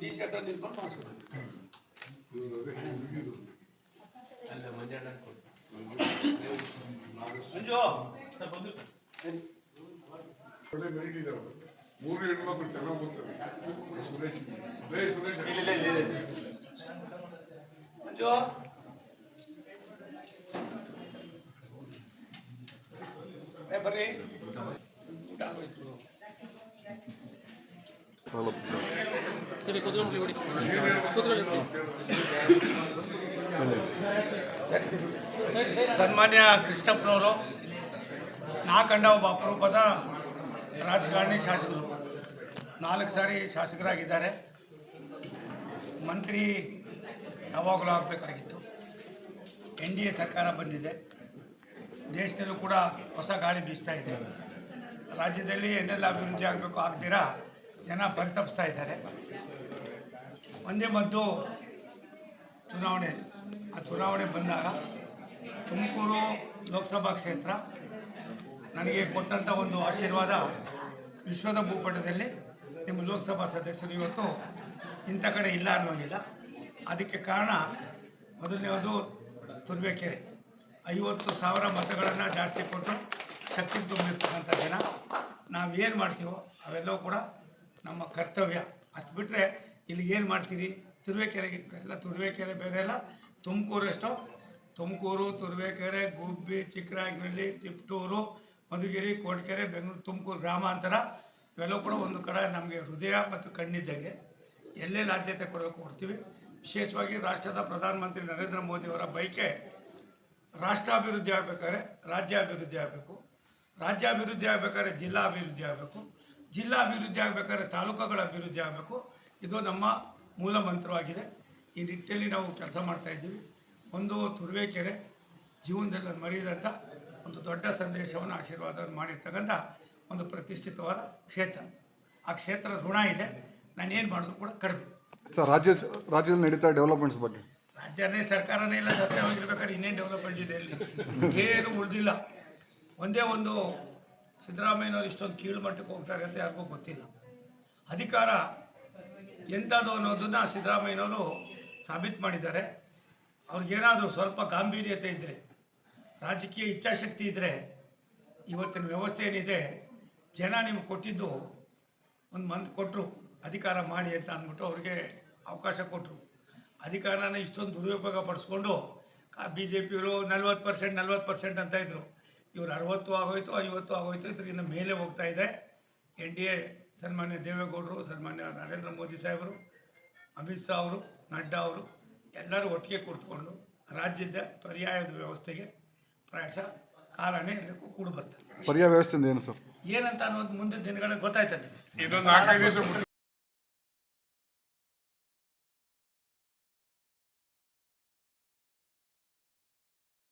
D C ಹತ್ರ ನಿಂತ್ಕೊಂಡು ಮಾಡಿಸ್ಬೋದು ಮಂಜು ಸರಿ ಒಳ್ಳೆ ಮೆರಿಟ್ ಇದಾರೆ ಮೂರು ಹೆಣ್ಮಕ್ಳು ಚೆನ್ನಾಗಿ ಓದ್ತಾರೆ. ಸುರೇಶ್ ಸುರೇಶ್ ಮಂಜು. ಏ ಬರ್ರಿ. ಊಟ ಆಗೋಯ್ತು. ಸನ್ಮಾನ್ಯ ಕೃಷ್ಣಪ್ಪನವರು, ನಾ ಕಂಡ ಒಬ್ಬ ಅಪರೂಪದ ರಾಜಕಾರಣಿ ಶಾಸಕರು. ನಾಲ್ಕು ಸಾರಿ ಶಾಸಕರಾಗಿದ್ದಾರೆ. ಮಂತ್ರಿ ಯಾವಾಗಲೂ ಆಗಬೇಕಾಗಿತ್ತು. ಎನ್ ಡಿ ಎ ಸರ್ಕಾರ ಬಂದಿದೆ. ದೇಶದಲ್ಲೂ ಕೂಡ ಹೊಸ ಗಾಳಿ ಬೀಸ್ತಾ ಇದೆ. ರಾಜ್ಯದಲ್ಲಿ ಏನೆಲ್ಲ ಅಭಿವೃದ್ಧಿ ಆಗಬೇಕು ಆಗ್ದಿರಾ ಜನ ಪರಿತಪಿಸ್ತಾ ಇದ್ದಾರೆ. ಒಂದೇ ಮದ್ದು ಚುನಾವಣೆ. ಆ ಚುನಾವಣೆ ಬಂದಾಗ ತುಮಕೂರು ಲೋಕಸಭಾ ಕ್ಷೇತ್ರ ನನಗೆ ಕೊಟ್ಟಂಥ ಒಂದು ಆಶೀರ್ವಾದ ವಿಶ್ವದ ಭೂಪಟದಲ್ಲಿ ನಿಮ್ಮ ಲೋಕಸಭಾ ಸದಸ್ಯರು ಇವತ್ತು ಇಂಥ ಕಡೆ ಇಲ್ಲ ಅನ್ನೋಂಗಿಲ್ಲ ಅದಕ್ಕೆ ಕಾರಣ ಮೊದಲನೇದು ತುರ್ಬೇಕೆರೆ. ಐವತ್ತು ಸಾವಿರ ಮತಗಳನ್ನು ಜಾಸ್ತಿ ಕೊಟ್ಟು ಶಕ್ತಿ ತುಂಬಿರ್ತಕ್ಕಂಥ ಜನ. ನಾವೇನು ಮಾಡ್ತೀವೋ ಅವೆಲ್ಲವೂ ಕೂಡ ನಮ್ಮ ಕರ್ತವ್ಯ. ಅಷ್ಟು ಬಿಟ್ಟರೆ ಇಲ್ಲಿ ಏನು ಮಾಡ್ತೀರಿ? ತುರುವೇಕೆರೆಗೆ ಬೇರೆಲ್ಲ, ತುರುವೇಕೆರೆ ಬೇರೆ ಎಲ್ಲ ತುಮಕೂರು ಎಷ್ಟೋ? ತುಮಕೂರು, ತುರುವೇಕೆರೆ, ಗುಬ್ಬಿ ಚಿಕ್ಕರಾಯನಹಳ್ಳಿ ತಿಪ್ಟೂರು, ಮಧುಗಿರಿ ಕೋಟ್ಕೆರೆ ಬೆಂಗಳೂರು, ತುಮಕೂರು ಗ್ರಾಮಾಂತರ ಇವೆಲ್ಲವೂ ಕೂಡ ಒಂದು ಕಡೆ ನಮಗೆ ಹೃದಯ ಮತ್ತು ಕಣ್ಣಿದ್ದಂಗೆ ಎಲ್ಲೆಲ್ಲಿ ಆದ್ಯತೆ ಕೊಡಬೇಕು ಕೊಡ್ತೀವಿ. ವಿಶೇಷವಾಗಿ ರಾಷ್ಟ್ರದ ಪ್ರಧಾನಮಂತ್ರಿ ನರೇಂದ್ರ ಮೋದಿಯವರ ಬೈಕೆ ರಾಷ್ಟ್ರ ಅಭಿವೃದ್ಧಿ ಆಗಬೇಕಾದ್ರೆ ರಾಜ್ಯ ಅಭಿವೃದ್ಧಿ ಆಗಬೇಕು. ರಾಜ್ಯ ಅಭಿವೃದ್ಧಿ ಆಗಬೇಕಾದ್ರೆ ಜಿಲ್ಲಾ ಅಭಿವೃದ್ಧಿ ಆಗಬೇಕು. ಜಿಲ್ಲಾ ಅಭಿವೃದ್ಧಿ ಆಗಬೇಕಾದ್ರೆ ತಾಲೂಕುಗಳ ಅಭಿವೃದ್ಧಿ ಆಗಬೇಕು. ಇದು ನಮ್ಮ ಮೂಲ ಮಂತ್ರವಾಗಿದೆ. ಈ ನಿಟ್ಟಿನಲ್ಲಿ ನಾವು ಕೆಲಸ ಮಾಡ್ತಾಯಿದ್ದೀವಿ ಒಂದು ತುರುವೇಕೆರೆ ಜೀವನದಲ್ಲಿ ಮರೆಯದಂಥ ಒಂದು ದೊಡ್ಡ ಸಂದೇಶವನ್ನು ಆಶೀರ್ವಾದ ಮಾಡಿರ್ತಕ್ಕಂಥ ಒಂದು ಪ್ರತಿಷ್ಠಿತವಾದ ಕ್ಷೇತ್ರ. ಆ ಕ್ಷೇತ್ರ ಋಣ ಇದೆ. ನಾನೇನು ಮಾಡಿದ್ರು ಕೂಡ ಕಡಿಮೆ. ಸರ್ ರಾಜ್ಯ ರಾಜ್ಯದಲ್ಲಿ ನಡೀತಾ ಡೆವಲಪ್ಮೆಂಟ್ಸ್ ಬಗ್ಗೆ. ರಾಜ್ಯನೇ ಸರ್ಕಾರನೇ ಇಲ್ಲ ಸತ್ಯವಾಗಿರ್ಬೇಕಾದ್ರೆ ಇನ್ನೇನು ಡೆವಲಪ್ಮೆಂಟ್ ಇದೆ ಇಲ್ಲಿ? ಏನು ಉಳಿದಿಲ್ಲ. ಒಂದೇ ಒಂದು ಸಿದ್ದರಾಮಯ್ಯನವರು ಇಷ್ಟೊಂದು ಕೀಳು ಮಟ್ಟಕ್ಕೆ ಹೋಗ್ತಾರೆ ಅಂತ ಯಾರಿಗೂ ಗೊತ್ತಿಲ್ಲ. ಅಧಿಕಾರ ಎಂಥದ್ದು ಅನ್ನೋದನ್ನು ಸಿದ್ದರಾಮಯ್ಯನವರು ಸಾಬೀತು ಮಾಡಿದ್ದಾರೆ. ಅವ್ರಿಗೇನಾದರೂ ಸ್ವಲ್ಪ ಗಾಂಭೀರ್ಯತೆ ಇದ್ದರೆ ರಾಜಕೀಯ ಇಚ್ಛಾಶಕ್ತಿ ಇದ್ದರೆ ಇವತ್ತಿನ ವ್ಯವಸ್ಥೆ ಏನಿದೆ, ಜನ ನಿಮ್ಗೆ ಕೊಟ್ಟಿದ್ದು ಒಂದು ಮಂತ್ ಕೊಟ್ಟರು ಅಧಿಕಾರ ಮಾಡಿ ಅಂತ ಅಂದ್ಬಿಟ್ಟು ಅವ್ರಿಗೆ ಅವಕಾಶ ಕೊಟ್ಟರು ಅಧಿಕಾರನ ಇಷ್ಟೊಂದು ದುರುಪಯೋಗ ಪಡಿಸ್ಕೊಂಡು ಬಿ ಜೆ ಪಿಯವರು ನಲ್ವತ್ತು ಪರ್ಸೆಂಟ್ ನಲ್ವತ್ತು ಪರ್ಸೆಂಟ್ ಅಂತ ಇದ್ದರು ಇವ್ರು ಅರವತ್ತು ಆಗೋಯ್ತು, ಐವತ್ತು ಆಗೋಯ್ತು, ಇದ್ರಿಂದ ಮೇಲೆ ಹೋಗ್ತಾ ಇದೆ. ಎನ್ ಡಿ ಎ ಸನ್ಮಾನ್ಯ ದೇವೇಗೌಡರು ಸನ್ಮಾನ್ಯ ನರೇಂದ್ರ ಮೋದಿ ಸಾಹೇಬರು ಅಮಿತ್ ಶಾ ಅವರು ನಡ್ಡಾ ಅವರು ಎಲ್ಲರೂ ಒಟ್ಟಿಗೆ ಕೂತ್ಕೊಂಡು ರಾಜ್ಯದ ಪರ್ಯಾಯದ ವ್ಯವಸ್ಥೆಗೆ ಪ್ರಾಯಶಃ ಕಾಲನೇ ಎಲ್ಲಕ್ಕೂ ಕೂಡಿ ಬರ್ತದೆ ಪರ್ಯಾಯ ವ್ಯವಸ್ಥೆ ಏನು ಸರ್? ಏನಂತ ಅನ್ನೋದು ಮುಂದಿನ ದಿನಗಳಲ್ಲಿ ಗೊತ್ತಾಯ್ತದೆ. ಇದೊಂದು ನಾಲ್ಕೈದು ದಿವಸ